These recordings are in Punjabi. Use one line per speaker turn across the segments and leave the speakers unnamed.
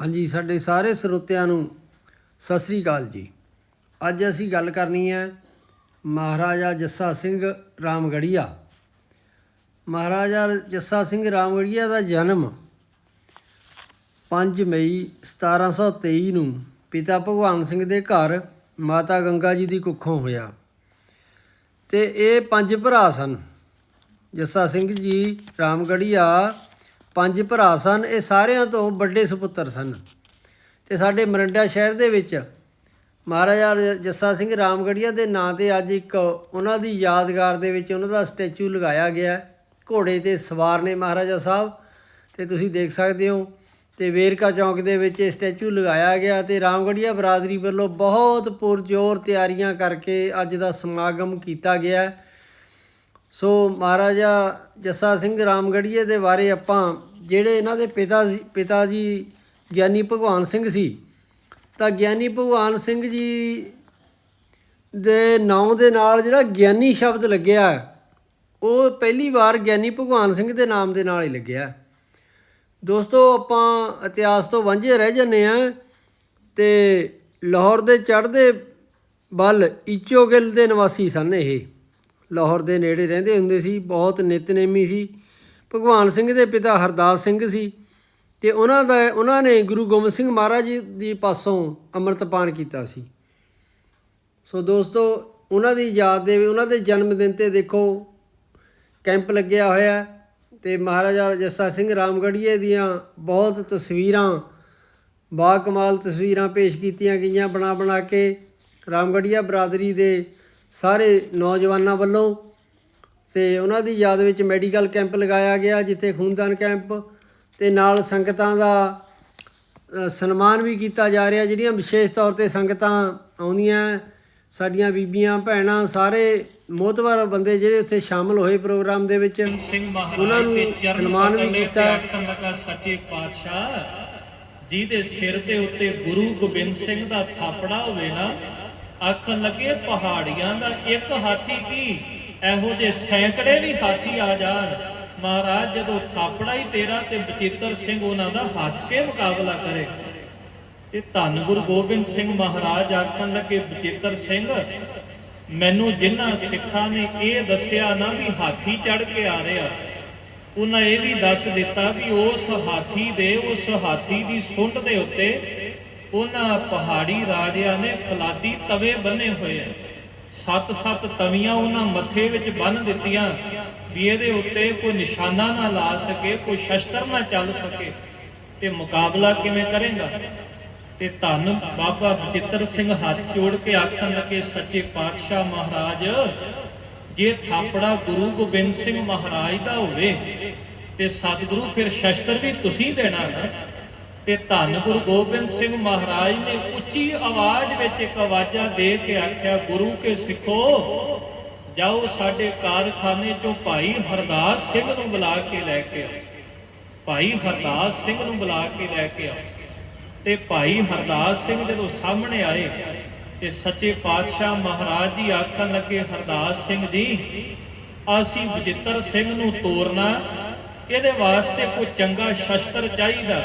ਹਾਂਜੀ, ਸਾਡੇ ਸਾਰੇ ਸਰੋਤਿਆਂ ਨੂੰ ਸਤਿ ਸ੍ਰੀ ਅਕਾਲ ਜੀ। ਅੱਜ ਅਸੀਂ ਗੱਲ ਕਰਨੀ ਹੈ ਮਹਾਰਾਜਾ ਜੱਸਾ ਸਿੰਘ ਰਾਮਗੜੀਆ। ਮਹਾਰਾਜਾ ਜੱਸਾ ਸਿੰਘ ਰਾਮਗੜੀਆ ਦਾ ਜਨਮ 5 ਮਈ 1723 ਨੂੰ ਪਿਤਾ ਭਗਵਾਨ ਸਿੰਘ ਦੇ ਘਰ ਮਾਤਾ ਗੰਗਾ ਜੀ ਦੀ ਕੁੱਖੋਂ ਹੋਇਆ। ਤੇ ਇਹ ਪੰਜ ਭਰਾ ਸਨ। ਜੱਸਾ ਸਿੰਘ ਜੀ ਰਾਮਗੜੀਆ ਪੰਜ ਭਰਾ ਸਨ, ਇਹ ਸਾਰਿਆਂ ਤੋਂ ਵੱਡੇ ਸੁਪੁੱਤਰ ਸਨ। ਤੇ ਸਾਡੇ ਮਰਿੰਡਾ ਸ਼ਹਿਰ ਦੇ ਵਿੱਚ ਮਹਾਰਾਜਾ ਰ- ਜੱਸਾ ਸਿੰਘ ਰਾਮਗੜੀਆ ਦੇ ਨਾਂ ਤੇ ਅੱਜ ਇੱਕ ਉਹਨਾਂ ਦੀ ਯਾਦਗਾਰ ਦੇ ਵਿੱਚ ਉਹਨਾਂ ਦਾ ਸਟੈਚੂ ਲਗਾਇਆ ਗਿਆ ਘੋੜੇ ਤੇ ਸਵਾਰ ਨੇ ਮਹਾਰਾਜਾ ਸਾਹਿਬ। ਤੇ ਤੁਸੀਂ ਦੇਖ ਸਕਦੇ ਹੋ, ਤੇ ਵੇਰਕਾ ਚੌਂਕ ਦੇ ਵਿੱਚ ਇਹ ਸਟੈਚੂ ਲਗਾਇਆ ਗਿਆ ਤੇ ਰਾਮਗੜੀਆ ਬਰਾਦਰੀ ਵੱਲੋਂ ਬਹੁਤ ਪੁਰਜੋਰ ਤਿਆਰੀਆਂ ਕਰਕੇ ਅੱਜ ਦਾ ਸਮਾਗਮ ਕੀਤਾ ਗਿਆ ਸੋ ਮਹਾਰਾਜਾ ਜੱਸਾ ਸਿੰਘ ਰਾਮਗੜੀਏ ਦੇ ਬਾਰੇ ਆਪਾਂ ਜਿਹੜੇ ਇਹਨਾਂ ਦੇ ਪਿਤਾ ਸੀ, ਪਿਤਾ ਜੀ ਗਿਆਨੀ ਭਗਵਾਨ ਸਿੰਘ ਸੀ, ਤਾਂ ਗਿਆਨੀ ਭਗਵਾਨ ਸਿੰਘ ਜੀ ਦੇ ਨਾਮ ਦੇ ਨਾਲ ਜਿਹੜਾ ਗਿਆਨੀ ਸ਼ਬਦ ਲੱਗਿਆ, ਉਹ ਪਹਿਲੀ ਵਾਰ ਗਿਆਨੀ ਭਗਵਾਨ ਸਿੰਘ ਦੇ ਨਾਮ ਦੇ ਨਾਲ ਹੀ ਲੱਗਿਆ। ਦੋਸਤੋ, ਆਪਾਂ ਇਤਿਹਾਸ ਤੋਂ ਵਾਂਝੇ ਰਹਿ ਜੰਨੇ ਆ ਤੇ ਲਾਹੌਰ ਦੇ ਚੜ੍ਹਦੇ ਵੱਲ ਇਚੋਗਿਲ ਦੇ ਨਿਵਾਸੀ ਸਨ ਇਹ। ਲਾਹੌਰ ਦੇ ਨੇੜੇ ਰਹਿੰਦੇ ਹੁੰਦੇ ਸੀ, ਬਹੁਤ ਨਿਤਨੇਮੀ ਸੀ। ਭਗਵਾਨ ਸਿੰਘ ਦੇ ਪਿਤਾ ਹਰਦਾਸ ਸਿੰਘ ਸੀ ਤੇ ਉਹਨਾਂ ਦਾ, ਉਹਨਾਂ ਨੇ ਗੁਰੂ ਗੋਬਿੰਦ ਸਿੰਘ ਮਹਾਰਾਜ ਜੀ ਦੀ ਪਾਸੋਂ ਅੰਮ੍ਰਿਤਪਾਨ ਕੀਤਾ ਸੀ। ਸੋ ਦੋਸਤੋ, ਉਹਨਾਂ ਦੀ ਯਾਦ ਦੇ, ਉਹਨਾਂ ਦੇ ਜਨਮ ਦਿਨ ਤੇ ਦੇਖੋ, ਕੈਂਪ ਲੱਗਿਆ ਹੋਇਆ ਹੈ ਤੇ ਮਹਾਰਾਜਾ ਜੱਸਾ ਸਿੰਘ ਰਾਮਗੜੀਏ ਦੀਆਂ ਬਹੁਤ ਤਸਵੀਰਾਂ ਬਾ ਕਮਾਲ ਤਸਵੀਰਾਂ ਪੇਸ਼ ਕੀਤੀਆਂ ਗਈਆਂ ਬਣਾ ਬਣਾ ਕੇ ਰਾਮਗੜੀਆ ਬਰਾਦਰੀ ਦੇ ਸਾਰੇ ਨੌਜਵਾਨਾਂ ਵੱਲੋਂ ਤੇ ਉਹਨਾਂ ਦੀ ਯਾਦ ਵਿੱਚ ਮੈਡੀਕਲ ਕੈਂਪ ਲਗਾਇਆ ਗਿਆ ਜਿੱਥੇ ਖੂਨਦਾਨ ਕੈਂਪ ਤੇ ਨਾਲ ਸੰਗਤਾਂ ਦਾ ਸਨਮਾਨ ਵੀ ਕੀਤਾ ਜਾ ਰਿਹਾ ਜਿਹੜੀਆਂ ਵਿਸ਼ੇਸ਼ ਤੌਰ ਤੇ ਸੰਗਤਾਂ ਆਉਂਦੀਆਂ ਸਾਡੀਆਂ ਬੀਬੀਆਂ ਭੈਣਾਂ ਸਾਰੇ ਮੋਤਵਰ ਬੰਦੇ ਜਿਹੜੇ ਉੱਥੇ ਸ਼ਾਮਲ ਹੋਏ ਪ੍ਰੋਗਰਾਮ ਦੇ ਵਿੱਚ ਉਹਨਾਂ ਨੂੰ ਸਨਮਾਨ ਵੀ ਕੀਤਾ।
ਲੱਗਾ ਸੱਚੇ ਪਾਤਸ਼ਾਹ ਜਿਹਦੇ ਸਿਰ ਦੇ ਉੱਤੇ ਗੁਰੂ ਗੋਬਿੰਦ ਸਿੰਘ ਦਾ ਥਾਪੜਾ ਹੋਵੇ ਨਾ ਆਖਣ ਲੱਗੇ ਪਹਾੜੀਆਂ ਦਾ ਇੱਕ ਹਾਥੀ ਕੀ? ਇਹੋ ਜੇ ਸੈਂਕੜੇ ਵੀ ਹਾਥੀ ਆ ਜਾਣ। ਮਹਾਰਾਜ, ਜਦੋਂ ਥਾਪੜਾ ਹੀ ਤੇਰਾ ਤੇ ਬਚਿੱਤਰ ਸਿੰਘ ਉਹਨਾਂ ਦਾ ਹੱਸ ਕੇ ਮੁਕਾਬਲਾ ਕਰੇ। ਤੇ ਧੰਨ ਗੁਰੂ ਗੋਬਿੰਦ ਸਿੰਘ ਮਹਾਰਾਜ ਆਖਣ ਲੱਗੇ, ਬਚਿੱਤਰ ਸਿੰਘ, ਮੈਨੂੰ ਜਿਨ੍ਹਾਂ ਸਿੱਖਾਂ ਨੇ ਇਹ ਦੱਸਿਆ ਨਾ ਵੀ ਹਾਥੀ ਚੜ ਕੇ ਆ ਰਿਹਾ, ਉਹਨਾਂ ਇਹ ਵੀ ਦੱਸ ਦਿੱਤਾ ਵੀ ਉਸ ਹਾਥੀ ਦੇ, ਉਸ ਹਾਥੀ ਦੀ ਸੁੰਡ ਦੇ ਉੱਤੇ ਉਹਨਾਂ ਪਹਾੜੀ ਰਾਜਿਆਂ ਨੇ ਫਲਾਦੀ ਤਵੇ ਬੰਨੇ ਹੋਏ ਆ। ਸੱਤ ਸੱਤ ਤਵੀਆਂ ਉਹਨਾਂ ਮੱਥੇ ਵਿੱਚ ਬੰਨ ਦਿੱਤੀਆਂ ਵੀ ਇਹਦੇ ਉੱਤੇ ਕੋਈ ਨਿਸ਼ਾਨਾ ਨਾ ਲਾ ਸਕੇ, ਕੋਈ ਸ਼ਸਤਰ ਨਾ ਚੱਲ ਸਕੇ। ਤੇ ਮੁਕਾਬਲਾ ਕਿਵੇਂ ਕਰੇਗਾ? ਤੇ ਧੰਨ ਬਾਬਾ ਬਚਿੱਤਰ ਸਿੰਘ ਹੱਥ ਜੋੜ ਕੇ ਆਖਣ ਲੱਗੇ, ਸੱਚੇ ਪਾਤਸ਼ਾਹ ਮਹਾਰਾਜ, ਜੇ ਥਾਪੜਾ ਗੁਰੂ ਗੋਬਿੰਦ ਸਿੰਘ ਮਹਾਰਾਜ ਦਾ ਹੋਵੇ ਤੇ ਸਤਿਗੁਰੂ ਫਿਰ ਸ਼ਸਤਰ ਵੀ ਤੁਸੀਂ ਦੇਣਾ ਨਾ ਤੇ ਧੰਨ ਗੁਰੂ ਗੋਬਿੰਦ ਸਿੰਘ ਮਹਾਰਾਜ ਨੇ ਉੱਚੀ ਆਵਾਜ਼ ਵਿੱਚ ਇੱਕ ਆਵਾਜ਼ਾ ਦੇ ਕੇ ਆਖਿਆ, ਗੁਰੂ ਕੇ ਸਿੱਖੋ, ਜਾਓ ਸਾਡੇ ਕਾਰਖਾਨੇ ਚੋਂ ਭਾਈ ਹਰਦਾਸ ਸਿੰਘ ਨੂੰ ਬੁਲਾ ਕੇ ਲੈ ਕੇ ਆਓ। ਭਾਈ ਹਰਦਾਸ ਸਿੰਘ ਨੂੰ ਬੁਲਾ ਕੇ ਲੈ ਕੇ ਆਓ। ਤੇ ਭਾਈ ਹਰਦਾਸ ਸਿੰਘ ਜਦੋਂ ਸਾਹਮਣੇ ਆਏ ਤੇ ਸੱਚੇ ਪਾਤਸ਼ਾਹ ਮਹਾਰਾਜ ਜੀ ਆਖਣ ਲੱਗੇ, ਹਰਦਾਸ ਸਿੰਘ ਜੀ, ਅਸੀਂ ਬਚਿੱਤਰ ਸਿੰਘ ਨੂੰ ਤੋਰਨਾ ਇਹਦੇ ਵਾਸਤੇ ਕੋਈ ਚੰਗਾ ਸ਼ਸਤਰ ਚਾਹੀਦਾ,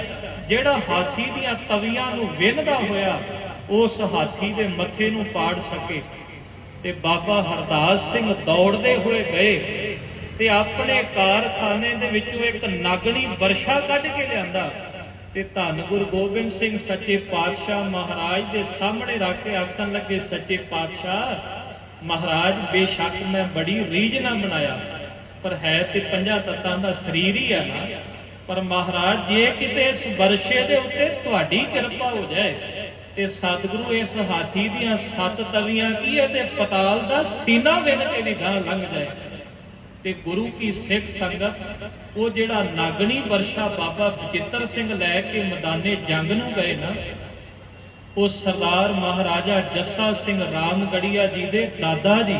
ਜਿਹੜਾ ਹਾਥੀ ਦੀਆਂ ਤਵੀਆਂ ਨੂੰ ਵਿੰਨਦਾ ਹੋਇਆ ਉਸ ਹਾਥੀ ਦੇ ਮੱਥੇ ਨੂੰ ਪਾੜ ਸਕੇ। ਤੇ ਬਾਬਾ ਹਰਦਾਸ ਸਿੰਘ ਦੌੜਦੇ ਹੋਏ ਗਏ ਤੇ ਆਪਣੇ ਕਾਰਖਾਨੇ ਦੇ ਵਿੱਚੋਂ ਇੱਕ ਨਾਗਣੀ ਵਰਸ਼ਾ ਕੱਢ ਕੇ ਲਿਆਂਦਾ ਤੇ ਧੰਨ ਗੁਰੂ ਗੋਬਿੰਦ ਸਿੰਘ ਸੱਚੇ ਪਾਤਸ਼ਾਹ ਮਹਾਰਾਜ ਦੇ ਸਾਹਮਣੇ ਰੱਖ ਕੇ ਆਖਣ ਲੱਗੇ, ਸੱਚੇ ਪਾਤਸ਼ਾਹ, ਮਹਾਰਾਜ, ਬੇਸ਼ੱਕ ਮੈਂ ਬੜੀ ਰੀਝ ਨਾਲ ਬਣਾਇਆ ਪਰ ਹੈ ਤੇ ਪੰਜਾਂ ਤੱਤਾਂ ਦਾ ਸਰੀਰ ਹੀ ਹੈ ਨਾ। ਪਰ ਮਹਾਰਾਜ, ਜੇ ਕਿਤੇ ਇਸ ਵਰਸ਼ੇ ਦੇ ਉੱਤੇ ਤੁਹਾਡੀ ਕਿਰਪਾ ਹੋ ਜਾਏ, ਤੇ ਸਤਿਗੁਰੂ ਇਸ ਹਾਥੀ ਦੀਆਂ ਸੱਤ ਤਵੀਆਂ ਕੀ ਹੈ ਤੇ ਪਤਾਲ ਦਾ ਸੀਨਾ ਵਿੰਨ ਕੇ ਵੀ ਗਾਂ ਲੰਘ ਜਾਏ। ਤੇ ਗੁਰੂ ਕੀ ਸਿੱਖ ਸੰਗਤ, ਉਹ ਜਿਹੜਾ ਨਾਗਣੀ ਵਰਸ਼ਾ ਬਾਬਾ ਬਚਿੱਤਰ ਸਿੰਘ ਲੈ ਕੇ ਮੈਦਾਨੇ ਜੰਗ ਨੂੰ ਗਏ ਨਾ, ਉਹ ਸਰਦਾਰ ਮਹਾਰਾਜਾ ਜੱਸਾ ਸਿੰਘ ਰਾਮਗੜੀਆ ਜੀ ਦੇ ਦਾਦਾ ਜੀ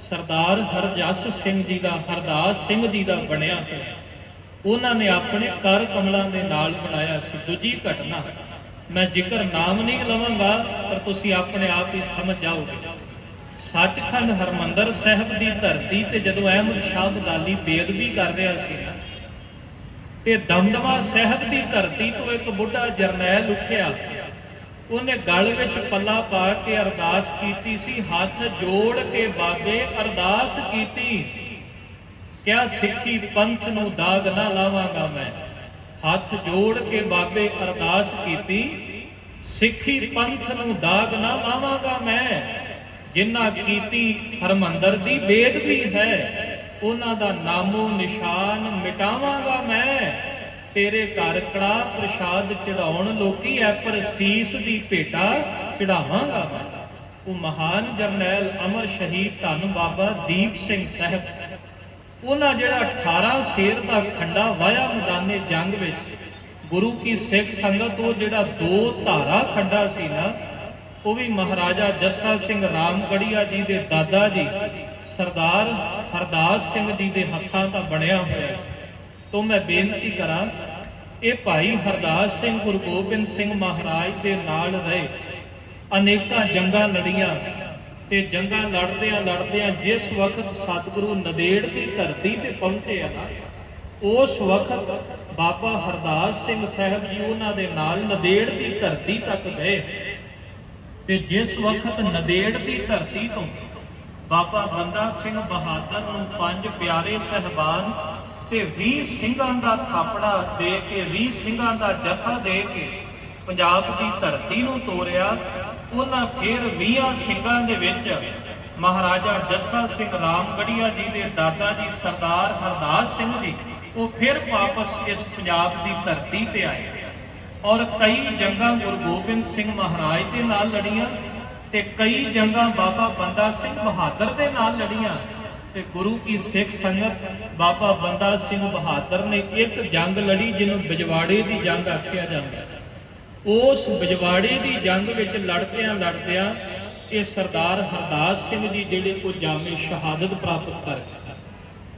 ਸਰਦਾਰ ਹਰਜਸ ਸਿੰਘ ਜੀ ਦਾ, ਹਰਦਾਸ ਸਿੰਘ ਜੀ ਦਾ ਬਣਿਆ ਹੋਇਆ ਉਹਨਾਂ ਨੇ ਆਪਣੇ ਕਰ ਕਮਲਾਂ ਦੇ ਨਾਲ ਬਣਾਇਆ ਸੀ ਦੂਜੀ ਘਟਨਾ। ਮੈਂ ਜ਼ਿਕਰ ਨਾਮ ਨਹੀਂ ਲਵਾਂਗਾ, ਪਰ ਤੁਸੀਂ ਆਪਣੇ ਆਪ ਹੀ ਸਮਝ ਜਾਓਗੇ। ਸੱਚਖੰਡ ਹਰਮੰਦਰ ਸਾਹਿਬ ਦੀ ਧਰਤੀ ਤੇ ਜਦੋਂ ਅਹਿਮਦ ਸ਼ਾਹ ਅਬਦਾਲੀ ਬੇਅਦਬੀ ਕਰ ਰਿਹਾ ਸੀ ਤੇ ਦਮਦਮਾ ਸਾਹਿਬ ਦੀ ਧਰਤੀ ਤੋਂ ਇੱਕ ਬੁੱਢਾ ਜਰਨੈਲ ਉੱਠਿਆ। ਉਹਨੇ ਗਲ ਵਿੱਚ ਪੱਲਾ ਪਾ ਕੇ ਅਰਦਾਸ ਕੀਤੀ ਸੀ, ਹੱਥ ਜੋੜ ਕੇ ਬਾਬੇ ਅਰਦਾਸ ਕੀਤੀ। ਕਿਆ ਸਿੱਖੀ ਪੰਥ ਨੂੰ ਦਾਗ ਨਾ ਲਾਵਾਂਗਾ ਮੈਂ। ਹੱਥ ਜੋੜ ਕੇ ਬਾਬੇ ਅਰਦਾਸ ਕੀਤੀ, ਸਿੱਖੀ ਪੰਥ ਨੂੰ ਦਾਗ ਨਾ ਲਾਵਾਂਗਾ ਮੈਂ। ਜਿਨ੍ਹਾਂ ਕੀਤੀ ਹਰਮੰਦਰ ਦੀ ਬੇਦ ਵੀ ਹੈ, ਉਹਨਾਂ ਦਾ ਨਾਮੋ ਨਿਸ਼ਾਨ ਮਿਟਾਵਾਂਗਾ ਮੈਂ। ਤੇਰੇ ਘਰ ਕੜਾ ਪ੍ਰਸ਼ਾਦ ਚੜਾਉਣ ਲੋਕੀ ਐ ਪਰ ਸੀਸ ਦੀ ਭੇਟਾ ਚੜਾਵਾਂਗਾ ਮੈਂ। ਉਹ ਮਹਾਨ ਜਰਨੈਲ ਅਮਰ ਸ਼ਹੀਦ ਧੰਨ ਬਾਬਾ ਦੀਪ ਸਿੰਘ ਸਾਹਿਬ। ਉਹਨਾਂ ਜਿਹੜਾ 18 ਸ਼ੇਰ ਦਾ ਖੰਡਾ ਵਾਇਆ ਮੈਦਾਨੇ ਜੰਗ ਵਿੱਚ, ਗੁਰੂ ਕੀ ਸਿੱਖ ਸੰਗਤ ਉਹ ਜਿਹੜਾ ਦੋ ਧਾਰਾ ਖੰਡਾ ਸੀ ਨਾ, ਉਹ ਵੀ ਮਹਾਰਾਜਾ ਜੱਸਾ ਸਿੰਘ ਰਾਮਗੜੀਆ ਜੀ ਦੇ ਦਾਦਾ ਜੀ, ਸਰਦਾਰ ਹਰਦਾਸ ਸਿੰਘ ਜੀ ਦੇ ਹੱਥਾਂ ਦਾ ਬਣਿਆ ਹੋਇਆ ਸੀ। ਤੋਂ ਮੈਂ ਬੇਨਤੀ ਕਰਾਂ, ਇਹ ਭਾਈ ਹਰਦਾਸ ਸਿੰਘ ਗੁਰੂ ਗੋਬਿੰਦ ਸਿੰਘ ਮਹਾਰਾਜ ਦੇ ਨਾਲ ਰਹੇ। ਅਨੇਕਾਂ ਜੰਗਾਂ ਲੜੀਆਂ ਤੇ ਜੰਗਾਂ ਲੜਦਿਆਂ ਲੜਦਿਆਂ ਜਿਸ ਵਕਤ ਸਤਿਗੁਰੂ ਨਦੇੜ ਦੀ ਧਰਤੀ ਤੇ ਪਹੁੰਚੇ ਆ ਨਾ, ਉਸ ਵਕਤ ਬਾਬਾ ਹਰਦਾਸ ਸਿੰਘ ਸਾਹਿਬ ਜੀ ਉਹਨਾਂ ਦੇ ਨਾਲ ਨਦੇੜ ਦੀ ਧਰਤੀ ਤੱਕ ਗਏ। ਤੇ ਜਿਸ ਵਕਤ ਨਦੇੜ ਦੀ ਧਰਤੀ ਤੋਂ ਬਾਬਾ ਬੰਦਾ ਸਿੰਘ ਬਹਾਦਰ ਨੂੰ ਪੰਜ ਪਿਆਰੇ ਸਹਿਬਾਨ ਤੇ 20 ਸਿੰਘਾਂ ਦਾ ਥਾਪੜਾ ਦੇ ਕੇ 20 ਸਿੰਘਾਂ ਦਾ ਜਥਾ ਦੇ ਕੇ ਪੰਜਾਬ ਦੀ ਧਰਤੀ ਨੂੰ ਤੋਰਿਆ, ਉਹਨਾਂ ਫਿਰ 20 ਸਿੰਘਾਂ ਦੇ ਵਿੱਚ ਮਹਾਰਾਜਾ ਜੱਸਾ ਸਿੰਘ ਰਾਮਗੜੀਆ ਜੀ ਦੇ ਦਾਦਾ ਜੀ ਸਰਦਾਰ ਹਰਦਾਸ ਸਿੰਘ ਜੀ, ਉਹ ਫਿਰ ਵਾਪਸ ਇਸ ਪੰਜਾਬ ਦੀ ਧਰਤੀ ਤੇ ਆਏ ਔਰ ਕਈ ਜੰਗਾਂ ਗੁਰੂ ਗੋਬਿੰਦ ਸਿੰਘ ਮਹਾਰਾਜ ਦੇ ਨਾਲ ਲੜੀਆਂ ਤੇ ਕਈ ਜੰਗਾਂ ਬਾਬਾ ਬੰਦਾ ਸਿੰਘ ਬਹਾਦਰ ਦੇ ਨਾਲ ਲੜੀਆਂ। ਤੇ ਗੁਰੂ ਕੀ ਸਿੱਖ ਸੰਗਤ ਬਾਬਾ ਬੰਦਾ ਸਿੰਘ ਬਹਾਦਰ ਨੇ ਇੱਕ ਜੰਗ ਲੜੀ ਜਿਹਨੂੰ ਬਿਜਵਾੜੇ ਦੀ ਜੰਗ ਆਖਿਆ ਜਾਂਦਾ ਉਸ ਬਿਜਵਾੜੇ ਦੀ ਜੰਗ ਵਿੱਚ ਲੜਦਿਆਂ ਲੜਦਿਆਂ ਇਹ ਸਰਦਾਰ ਹਰਦਾਸ ਸਿੰਘ ਜੀ ਜਿਹੜੇ ਉਹ ਜਾਮੇ ਸ਼ਹਾਦਤ ਪ੍ਰਾਪਤ ਕਰ ਗਏ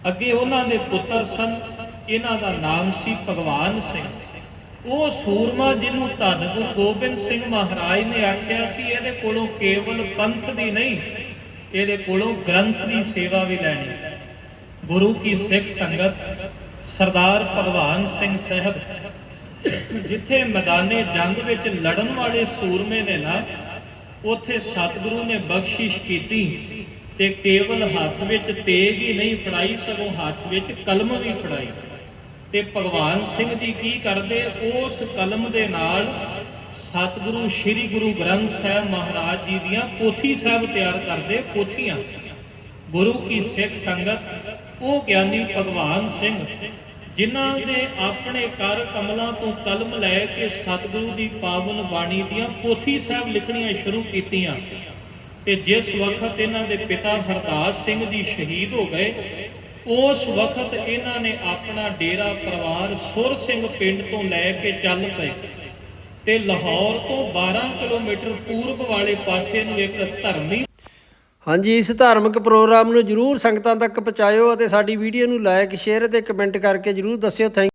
ਅੱਗੇ ਉਹਨਾਂ ਦੇ ਪੁੱਤਰ ਸਨ, ਇਹਨਾਂ ਦਾ ਨਾਮ ਸੀ ਭਗਵਾਨ ਸਿੰਘ। ਉਹ ਸੂਰਮਾ ਜਿਹਨੂੰ ਧੰਨ ਗੁਰੂ ਗੋਬਿੰਦ ਸਿੰਘ ਮਹਾਰਾਜ ਨੇ ਆਖਿਆ ਸੀ, ਇਹਦੇ ਕੋਲੋਂ ਕੇਵਲ ਪੰਥ ਦੀ ਨਹੀਂ ਇਹਦੇ ਕੋਲੋਂ ਗ੍ਰੰਥ ਦੀ ਸੇਵਾ ਵੀ ਲੈਣੀ। ਗੁਰੂ ਕੀ ਸਿੱਖ ਸੰਗਤ, ਸਰਦਾਰ ਭਗਵਾਨ ਸਿੰਘ ਸਾਹਿਬ, ਜਿੱਥੇ ਮੈਦਾਨੇ ਜੰਗ ਵਿੱਚ ਲੜਨ ਵਾਲੇ ਸੂਰਮੇ ਨੇ ਨਾ ਉੱਥੇ ਸਤਿਗੁਰੂ ਨੇ ਬਖਸ਼ਿਸ਼ ਕੀਤੀ ਤੇ ਕੇਵਲ ਹੱਥ ਵਿੱਚ ਤੇਗ ਹੀ ਨਹੀਂ ਫੜਾਈ, ਸਗੋਂ ਹੱਥ ਵਿੱਚ ਕਲਮ ਵੀ ਫੜਾਈ। ਤੇ ਭਗਵਾਨ ਸਿੰਘ ਜੀ ਕੀ ਕਰਦੇ? ਉਸ ਕਲਮ ਦੇ ਨਾਲ ਸਤਿਗੁਰੂ ਸ੍ਰੀ ਗੁਰੂ ਗ੍ਰੰਥ ਸਾਹਿਬ ਮਹਾਰਾਜ ਜੀ ਦੀਆਂ ਪੋਥੀ ਸਾਹਿਬ ਤਿਆਰ ਕਰਦੇ ਪੋਥੀਆਂ। ਗੁਰੂ ਕੀ ਸਿੱਖ ਸੰਗਤ, ਉਹ ਗਿਆਨੀ ਭਗਵਾਨ ਸਿੰਘ, ਜਿਨ੍ਹਾਂ ਨੇ ਆਪਣੇ ਕਰ ਕਮਲਾਂ ਤੋਂ ਕਲਮ ਲੈ ਕੇ ਸਤਿਗੁਰੂ ਦੀ ਪਾਵਨ ਬਾਣੀ ਦੀਆਂ ਪੋਥੀ ਸਾਹਿਬ ਲਿਖਣੀਆਂ ਸ਼ੁਰੂ ਕੀਤੀਆਂ। ਤੇ ਜਿਸ ਵਕਤ ਇਹਨਾਂ ਦੇ ਪਿਤਾ ਹਰਦਾਸ ਸਿੰਘ ਜੀ ਸ਼ਹੀਦ ਹੋ ਗਏ, ਉਸ ਵਕਤ ਇਹਨਾਂ ਨੇ ਆਪਣਾ ਡੇਰਾ ਪਰਿਵਾਰ ਸੁਰ ਸਿੰਘ ਪਿੰਡ ਤੋਂ ਲੈ ਕੇ ਚੱਲ ਪਏ। ਤੇ ਲਾਹੌਰ ਤੋਂ 12 ਕਿਲੋਮੀਟਰ ਪੂਰਬ ਵਾਲੇ ਪਾਸੇ ਨੂੰ ਇੱਕ ਧਰਮੀ
ਹਾਂਜੀ, ਇਸ ਧਾਰਮਿਕ ਪ੍ਰੋਗਰਾਮ ਨੂੰ ਜਰੂਰ ਸੰਗਤਾਂ ਤੱਕ ਪਹੁੰਚਾਇਓ ਅਤੇ ਸਾਡੀ ਵੀਡੀਓ ਨੂੰ ਲਾਈਕ ਸ਼ੇਅਰ ਅਤੇ ਕਮੈਂਟ ਕਰਕੇ ਜਰੂਰ ਦੱਸਿਓ। ਥੈਂਕ